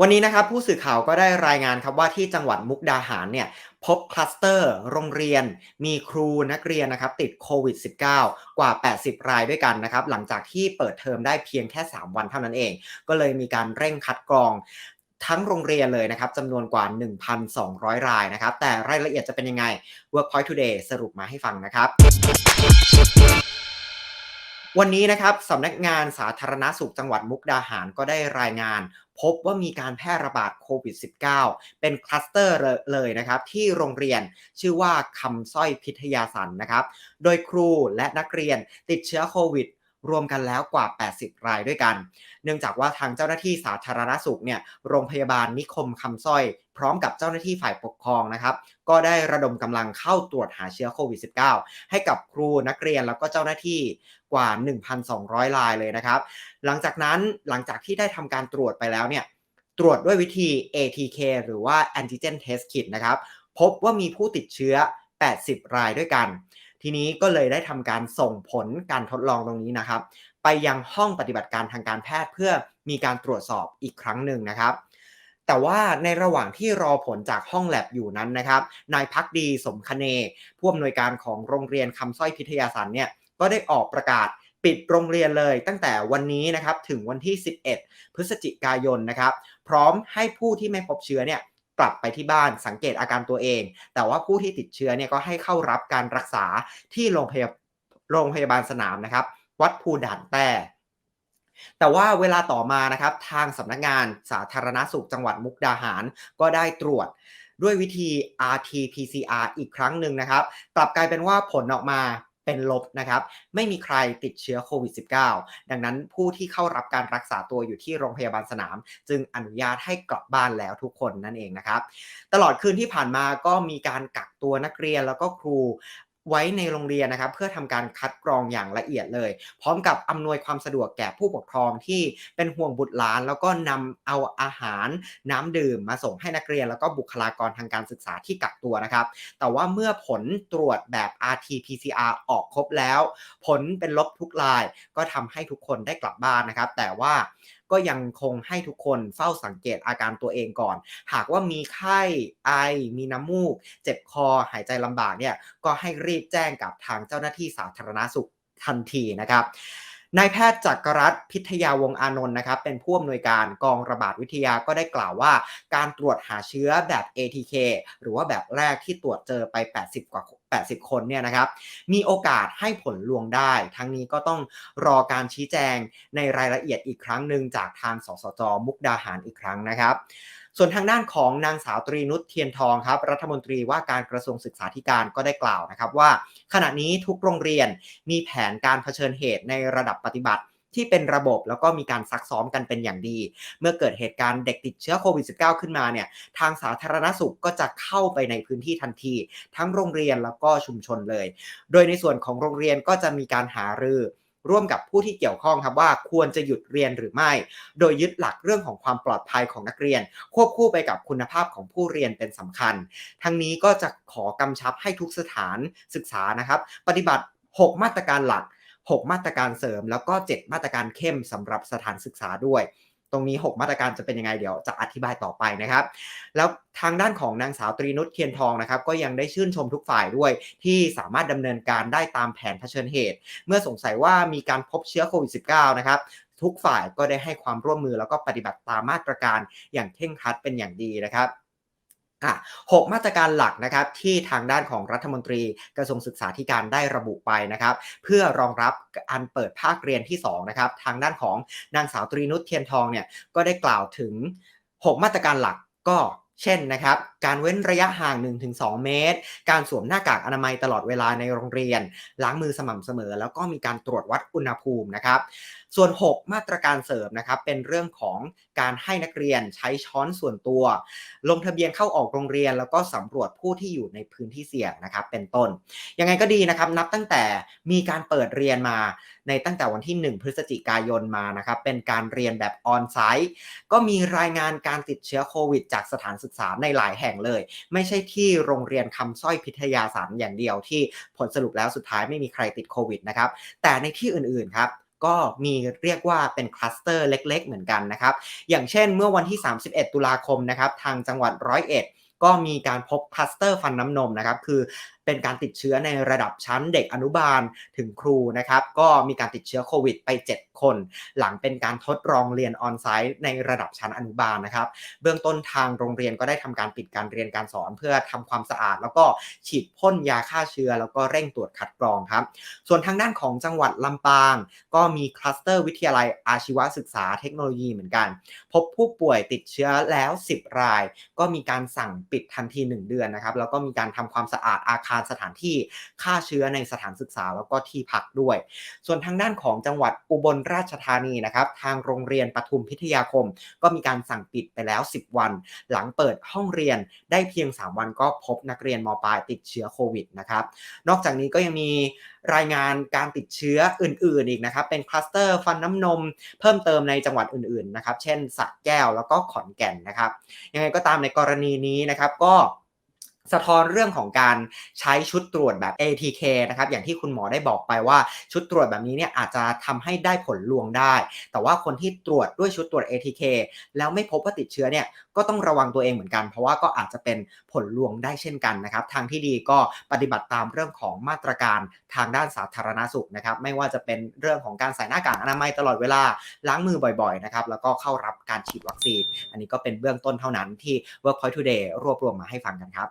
วันนี้นะครับผู้สื่อข่าวก็ได้รายงานครับว่าที่จังหวัดมุกดาหารเนี่ยพบคลัสเตอร์ โรงเรียน มีครูนักเรียนนะครับติดโควิด -19 กว่า 80 รายด้วยกันนะครับหลังจากที่เปิดเทอมได้เพียงแค่ 3 วันเท่านั้นเอง ก็เลยมีการเร่งคัดกรองทั้งโรงเรียนเลยนะครับจำนวนกว่า 1,200 รายนะครับ แต่รายละเอียดจะเป็นยังไง Workpoint Today สรุปมาให้ฟังนะครับ วันนี้นะครับสำนักงานสาธารณาสุขจังหวัดมุกดาหารก็ได้รายงาน พบว่ามีการแพร่ระบาดโควิด -19 เป็นคลัสเตอร์เลยนะครับที่โรงเรียนชื่อว่าคำสร้อยพิทยาสันนะครับ โดยครูและนักเรียนติดเชื้อโควิดรวมกันแล้วกว่า 80 รายด้วยกัน เนื่องจากว่าทางเจ้าหน้าที่สาธารณสุขเนี่ย โรงพยาบาลนิคมคำสร้อย พร้อมกับเจ้าหน้าที่ฝ่ายปกครองนะครับ ก็ได้ระดมกำลังเข้าตรวจหาเชื้อโควิด -19 ให้กับครูนักเรียนแล้วก็เจ้าหน้าที่กว่า 1,200 รายเลยนะครับ หลังจากนั้นหลังจากที่ได้ทำการตรวจไปแล้วเนี่ยตรวจด้วยวิธี ATK หรือว่า Antigen Test Kit นะครับ พบว่ามีผู้ติดเชื้อ 80 รายด้วยกัน ทีนี้ก็เลยได้ทำการส่งผลการทดลองตรงนี้นะครับ ไปยังห้องปฏิบัติการทางการแพทย์เพื่อมีการตรวจสอบอีกครั้งหนึ่งนะครับ แต่ว่าในระหว่างที่รอผลจากห้องแลบอยู่นั้นนะครับ นายพักดีสมคเนผู้อำนวยการของโรงเรียนคำสร้อยพิทยาสันเนี่ยก็ได้ออกประกาศปิดโรงเรียนเลยตั้งแต่วันนี้นะครับถึงวันที่ 11 พฤศจิกายนนะครับ พร้อมให้ผู้ที่ไม่พบเชื้อเนี่ยกลับไปที่บ้านสังเกตอาการตัวเอง แต่ว่าผู้ที่ติดเชื้อเนี่ยก็ให้เข้ารับการรักษาที่โรงพยาโรงพยาบาลสนามนะครับ วัดภูด่านแต่ แต่ว่าเวลาต่อมานะครับทางสำนักงานสาธารณสุขจังหวัดมุกดาหาร ก็ได้ตรวจด้วยวิธี RT-PCR อีกครั้งหนึ่งนะครับ กลับกลายเป็นว่าผลออกมาเป็นลบนะครับ ไม่มีใครติดเชื้อโควิด -19 ดังนั้นผู้ที่เข้ารับการรักษาตัวอยู่ที่โรงพยาบาลสนาม จึงอนุญาตให้กลับบ้านแล้วทุกคนนั่นเองนะครับ ตลอดคืนที่ผ่านมาก็มีการกักตัวนักเรียนแล้วก็ครู ไว้ในโรงเรียนนะครับ เพื่อทำการคัดกรองอย่างละเอียดเลย พร้อมกับอำนวยความสะดวกแก่ผู้ปกครองที่เป็นห่วงบุตรหลาน แล้วก็นำเอาอาหารน้ำดื่มมาส่งให้นักเรียน แล้วก็บุคลากรทางการศึกษาที่กักตัวนะครับ แต่ว่าเมื่อผลตรวจแบบ RT-PCR ออกครบแล้ว ผลเป็นลบทุกราย ก็ทำให้ทุกคนได้กลับบ้านนะครับ แต่ว่า ก็ยังคงให้ทุกคนเฝ้าสังเกตอาการตัวเองก่อน หากว่ามีไข้ไอ มีน้ำมูก เจ็บคอหายใจลำบากเนี่ยก็ให้รีบแจ้งกับทางเจ้าหน้าที่สาธารณสุขทันทีนะครับนายแพทย์จักรรัตนพิทยาวงอานนท์นะครับ เป็นผู้อำนวยการกองระบาดวิทยาก็ได้กล่าวว่า การตรวจหาเชื้อแบบ ATK หรือว่าแบบแรกที่ตรวจเจอไป 80 กว่า 80 คนเนี่ยนะครับ มีโอกาสให้ผลลวงได้ ทั้งนี้ก็ต้องรอการชี้แจงในรายละเอียดอีกครั้งหนึ่งจากทางสสจมุกดาหารอีกครั้งนะครับ ส่วนทางด้านของนางสาวตรีนุชเทียนทองครับ รัฐมนตรีว่าการกระทรวงศึกษาธิการก็ได้กล่าวนะครับว่า ขณะนี้ทุกโรงเรียนมีแผนการเผชิญเหตุในระดับปฏิบัติ ที่เป็นระบบแล้วก็มีการซักซ้อมกันเป็นอย่างดี เมื่อเกิดเหตุการณ์เด็กติดเชื้อโควิด -19 ขึ้นมาเนี่ยทางสาธารณสุขก็จะเข้าไปในพื้นที่ทันที ทั้งโรงเรียนแล้วก็ชุมชนเลย โดยในส่วนของโรงเรียนก็จะมีการหารือร่วมกับผู้ที่เกี่ยวข้องครับว่าควรจะหยุดเรียนหรือไม่ โดยยึดหลักเรื่องของความปลอดภัยของนักเรียน ควบคู่ไปกับคุณภาพของผู้เรียนเป็นสำคัญ ทั้งนี้ก็จะขอกำชับให้ทุกสถานศึกษานะครับ ปฏิบัติ 6 มาตรการหลัก 6 มาตรการเสริม แล้วก็ 7 มาตรการเข้มสำหรับสถานศึกษาด้วย ตรงนี้ 6 มาตรการจะเป็นยังไงเดี๋ยวจะอธิบายต่อไปนะครับ แล้วทางด้านของนางสาวตรีนุชเทียนทองนะครับ ก็ยังได้ชื่นชมทุกฝ่ายด้วย ที่สามารถดำเนินการได้ตามแผนเผชิญเหตุ เมื่อสงสัยว่ามีการพบเชื้อโควิด -19 นะครับทุกฝ่ายก็ได้ให้ความร่วมมือแล้วก็ปฏิบัติตามมาตรการอย่างเคร่งครัดเป็นอย่างดีนะครับ อะหกมาตรการหลักนะครับที่ทางด้านของรัฐมนตรีกระทรวงศึกษาธิการได้ระบุไปนะครับ เพื่อรองรับอันเปิดภาคเรียนที่2นะครับทางด้านของนางสาวตรีนุชเทียนทองเนี่ยก็ได้กล่าวถึง 6 มาตรการหลักก็ เช่นนะครับการเว้นระยะห่าง 1-2 เมตร การสวมหน้ากากอนามัยตลอดเวลาในโรงเรียน ล้างมือสม่ำเสมอ แล้วก็มีการตรวจวัดอุณหภูมินะครับส่วน 6 มาตรการเสริมนะครับเป็นเรื่องของการให้นักเรียนใช้ช้อนส่วนตัว ลงทะเบียนเข้าออกโรงเรียน แล้วก็สำรวจผู้ที่อยู่ในพื้นที่เสี่ยงนะครับเป็นต้น ยังไงก็ดีนะครับนับตั้งแต่มีการเปิดเรียนมาในตั้งแต่วันที่ 1 พฤศจิกายนมานะครับเป็นการเรียนแบบออนไซต์ก็มีรายงานการติดเชื้อโควิด จากสถานศึกษาในหลายแห่งเลย ไม่ใช่ที่โรงเรียนคำสร้อยพิทยาสารอย่างเดียวที่ผลสรุปแล้วสุดท้ายไม่มีใครติดโควิดนะครับแต่ในที่อื่นๆครับก็มีเรียกว่าเป็นคลัสเตอร์เล็ก ๆ เหมือนกันนะครับ อย่างเช่นเมื่อวันที่ 31 ตุลาคมนะครับ ทางจังหวัดร้อยเอ็ดก็มีการพบคลัสเตอร์ฟันน้ำนมนะครับ คือ เป็นการติดเชื้อในระดับชั้นเด็กอนุบาลถึงครูนะครับ ก็มีการติดเชื้อโควิดไป 7 คน หลังเป็นการทดลองเรียนออนไซต์ในระดับชั้นอนุบาลนะครับ เบื้องต้นทางโรงเรียนก็ได้ทำการปิดการเรียนการสอนเพื่อทำความสะอาด แล้วก็ฉีดพ่นยาฆ่าเชื้อ แล้วก็เร่งตรวจคัดกรองครับ ส่วนทางด้านของจังหวัดลำปาง ก็มีคลัสเตอร์วิทยาลัยอาชีวศึกษาเทคโนโลยีเหมือนกัน พบผู้ป่วยติดเชื้อแล้ว 10 ราย ก็มีการสั่งปิดทันที 1 เดือนนะครับแล้วก็มีการทำความสะอาดอาคารสถานที่ฆ่าเชื้อในสถานศึกษาแล้วก็ที่พักด้วย ส่วนทางด้านของจังหวัดอุบลราชธานีนะครับทางโรงเรียนปทุมพิทยาคม ก็มีการสั่งปิดไปแล้ว 10 วัน หลังเปิดห้องเรียนได้เพียง 3 วันก็พบนักเรียนมปลายติดเชื้อโควิดนะครับนอกจากนี้ก็ยังมีรายงานการติดเชื้ออื่น ๆ อีกนะครับ เป็นคลัสเตอร์ฟันน้ำนม เพิ่มเติมในจังหวัดอื่น ๆ นะครับ เช่นสระแก้วแล้วก็ขอนแก่นนะครับ ยังไงก็ตามในกรณีนี้นะครับก็ สะท้อนเรื่องของการใช้ชุดตรวจแบบ ATK นะครับอย่างที่คุณหมอได้บอกไปว่าชุดตรวจแบบนี้เนี่ยอาจจะทำให้ได้ผลลวงได้ แต่ว่าคนที่ตรวจด้วยชุดตรวจ ATK แล้วไม่พบว่าติดเชื้อเนี่ยก็ต้องระวังตัวเองเหมือนกัน เพราะว่าก็อาจจะเป็นผลลวงได้เช่นกันนะครับ ทางที่ดีก็ปฏิบัติตามเรื่องของมาตรการทางด้านสาธารณสุขนะครับ ไม่ว่าจะเป็นเรื่องของการใส่หน้ากากอนามัยตลอดเวลาล้างมือบ่อยๆนะครับแล้วก็เข้ารับการฉีดวัคซีน อันนี้ก็เป็นเบื้องต้นเท่านั้นที่ Workpoint Today รวบรวมมาให้ฟังกันครับ